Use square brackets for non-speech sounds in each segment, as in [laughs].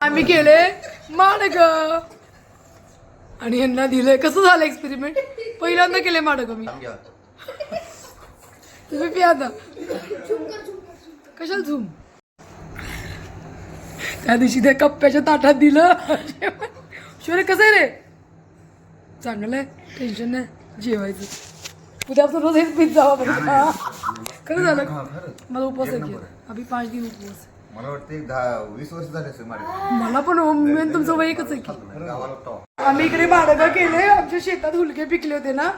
आम्ही केले माडग. आणि यांना दिलंय. कसं झालं एक्सपेरिमेंट पहिल्यांदा केले माडग मी. तुम्ही पिया आता. कशाला झूम? त्या दिवशी त्या कप्प्याच्या ताटात दिलं. शोरे कसं आहे रे? चांगलं आहे. टेन्शन नाही. जेवायचं. उद्यापासून रोज हेच पीत जावा? खरं झालं. मला उपवास आहे की. अभि पाच दिन उपवास. मला वाटतं एक दहा वीस वर्ष झाले असेल माझ्या मला पण हो, मी आणि तुमचं वय एकच आहे की. गावाला तो आम्ही इकडे बाडगा केले आमच्या शेतात हुलके पिकले होते ना.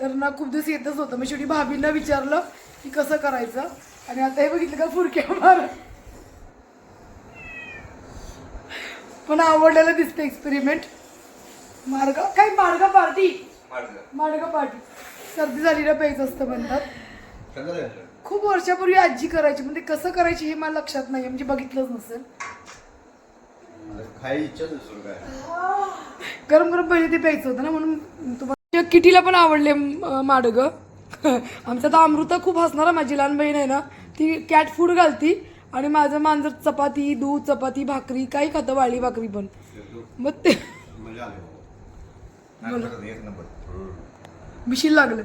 तर ना खूप दिवस येतच होतं. मी शेवटी भाभींना विचारलं की कसं करायचं? आणि आता हे बघितलं का फुरक्या मार पण आवडलेलं दिसतं एक्सपेरिमेंट मार्ग काय मार्ग पार्टी? मार्ग पार्टी. सर्दी झाली ना प्यायचं असतं म्हणतात. खूप वर्षापूर्वी आजी करायची. म्हणजे कसं करायची हे मला लक्षात नाही म्हणजे बघितलंच नसेल. खायची इच्छा नसेल काय गरम गरम पहिले ते प्यायचं होतं ना म्हणून तुम्हाला किटीला पण आवडले माडग. [laughs] आमच्या तर अमृता खूप हसणार माझी लहान बहीण आहे ना ती कॅट फूड घालती आणि माझं मांजर चपाती दूध चपाती भाकरी काही खातं वाळी भाकरी पण. मग ते मिशील लागलं.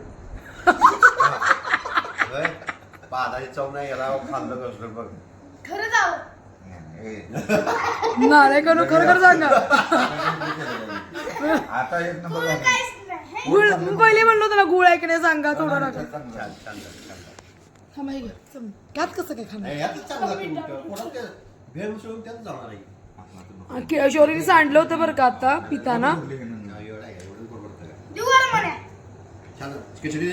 चव नाही याला खाल्लं कसलं बघ खरंच आहो. नाही करू खरं खरं सांगा आता एक नंबर झाला. काहीच नाही गुळ मी पहिले म्हणलो ना गुळ आहे की नाही सांगा थोडं नका छान, छान, छान, छान, छान. थांबा हे घ्या चल. त्यात कसं काय खाणार नाही, यातच चांगला तू. पोटात ते भेळ मिसळून त्यात जाणार आहे. आणि के- शौर्यने सांडलं होतं बरं का आता पिताना एवढं आहे, एवढं बरोबर आहे. देऊ बरं म्हणे छान खिचडी